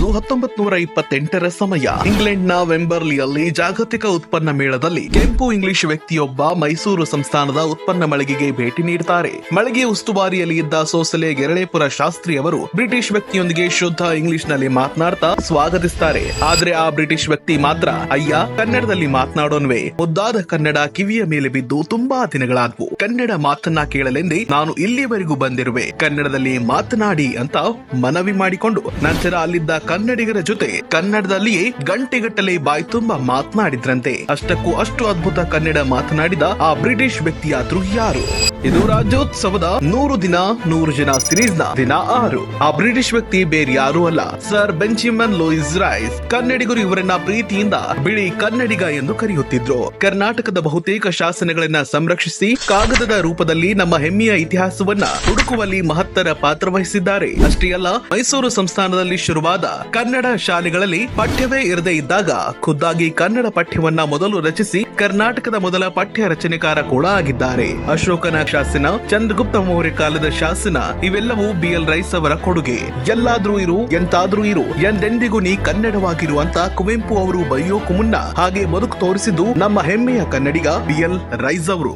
ಅದು ಹತ್ತೊಂಬತ್ ನೂರ ಇಪ್ಪತ್ತೆಂಟರ ಸಮಯ. ಇಂಗ್ಲೆಂಡ್ನ ವೆಂಬರ್ಲಿಯಲ್ಲಿ ಜಾಗತಿಕ ಉತ್ಪನ್ನ ಮೇಳದಲ್ಲಿ ಕೆಂಪು ಇಂಗ್ಲಿಷ್ ವ್ಯಕ್ತಿಯೊಬ್ಬ ಮೈಸೂರು ಸಂಸ್ಥಾನದ ಉತ್ಪನ್ನ ಮಳಿಗೆಗೆ ಭೇಟಿ ನೀಡುತ್ತಾರೆ ಮಳಿಗೆ ಉಸ್ತುವಾರಿಯಲ್ಲಿ ಇದ್ದ ಸೋಸಲೆ ಗೆರಳೇಪುರ ಶಾಸ್ತ್ರಿ ಅವರು ಬ್ರಿಟಿಷ್ ವ್ಯಕ್ತಿಯೊಂದಿಗೆ ಶುದ್ಧ ಇಂಗ್ಲಿಷ್ನಲ್ಲಿ ಮಾತನಾಡ್ತಾ ಸ್ವಾಗತಿಸ್ತಾರೆ. ಆದ್ರೆ ಆ ಬ್ರಿಟಿಷ್ ವ್ಯಕ್ತಿ ಮಾತ್ರ, ಅಯ್ಯ, ಕನ್ನಡದಲ್ಲಿ ಮಾತನಾಡೋನ್ವೆ. ಮುದ್ದಾದ ಕನ್ನಡ ಕಿವಿಯ ಮೇಲೆ ಬಿದ್ದು ತುಂಬಾ ದಿನಗಳಾದ್ವು. ಕನ್ನಡ ಮಾತನ್ನ ಕೇಳಲೆಂದೇ ನಾನು ಇಲ್ಲಿವರೆಗೂ ಬಂದಿರುವೆ. ಕನ್ನಡದಲ್ಲಿ ಮಾತನಾಡಿ ಅಂತ ಮನವಿ ಮಾಡಿಕೊಂಡು, ನಂತರ ಅಲ್ಲಿದ್ದ ಕನ್ನಡಿಗರ ಜೊತೆ ಕನ್ನಡದಲ್ಲಿಯೇ ಗಂಟೆಗಟ್ಟಲೆ ಬಾಯಿ ತುಂಬಾ ಮಾತನಾಡಿದ್ರಂತೆ. ಅಷ್ಟಕ್ಕೂ ಅಷ್ಟು ಅದ್ಭುತ ಕನ್ನಡ ಮಾತನಾಡಿದ ಆ ಬ್ರಿಟಿಷ್ ವ್ಯಕ್ತಿಯಾದ್ರು ಯಾರು? ಇದು ರಾಜ್ಯೋತ್ಸವದ ನೂರು ದಿನ, ನೂರು ಜನ ಸಿರೀಸ್ನ ದಿನ ಆರು. ಆ ಬ್ರಿಟಿಷ್ ವ್ಯಕ್ತಿ ಬೇರೆ ಯಾರೂ ಅಲ್ಲ. Sir Benjamin Lewis Rice. ಕನ್ನಡಿಗರು ಇವರನ್ನ ಪ್ರೀತಿಯಿಂದ ಬಿಳಿ ಕನ್ನಡಿಗ ಎಂದು ಕರೆಯುತ್ತಿದ್ರು. ಕರ್ನಾಟಕದ ಬಹುತೇಕ ಶಾಸನಗಳನ್ನ ಸಂರಕ್ಷಿಸಿ ಕಾಗದದ ರೂಪದಲ್ಲಿ ನಮ್ಮ ಹೆಮ್ಮೆಯ ಇತಿಹಾಸವನ್ನ ಹುಡುಕುವಲ್ಲಿ ಮಹತ್ತರ ಪಾತ್ರ ವಹಿಸಿದ್ದಾರೆ. ಅಷ್ಟೇ ಅಲ್ಲ, ಮೈಸೂರು ಸಂಸ್ಥಾನದಲ್ಲಿ ಶುರುವಾದ ಕನ್ನಡ ಶಾಲೆಗಳಲ್ಲಿ ಪಠ್ಯವೇ ಇರದೇ ಇದ್ದಾಗ ಖುದ್ದಾಗಿ ಕನ್ನಡ ಪಠ್ಯವನ್ನ ಮೊದಲು ರಚಿಸಿ ಕರ್ನಾಟಕದ ಮೊದಲ ಪಠ್ಯ ರಚನೆಕಾರ ಕೂಡ ಆಗಿದ್ದಾರೆ. ಅಶೋಕನ ಶಾಸನ, ಚಂದ್ರಗುಪ್ತ ಮೌರ್ಯ ಕಾಲದ ಶಾಸನ, ಇವೆಲ್ಲವೂ ಬಿ ಎಲ್ ರೈಸ್ ಅವರ ಕೊಡುಗೆ. ಎಲ್ಲಾದ್ರೂ ಇರು, ಎಂತಾದ್ರೂ ಇರು, ಎಂದೆಂದಿಗೂ ನೀ ಕನ್ನಡವಾಗಿರುವಂತ ಕುವೆಂಪು ಅವರು ಬರೆಯೋಕು ಮುನ್ನ ಹಾಗೆ ಬದುಕು ತೋರಿಸಿದ್ದು ನಮ್ಮ ಹೆಮ್ಮೆಯ ಕನ್ನಡಿಗ ಬಿ ಎಲ್ ರೈಸ್ ಅವರು.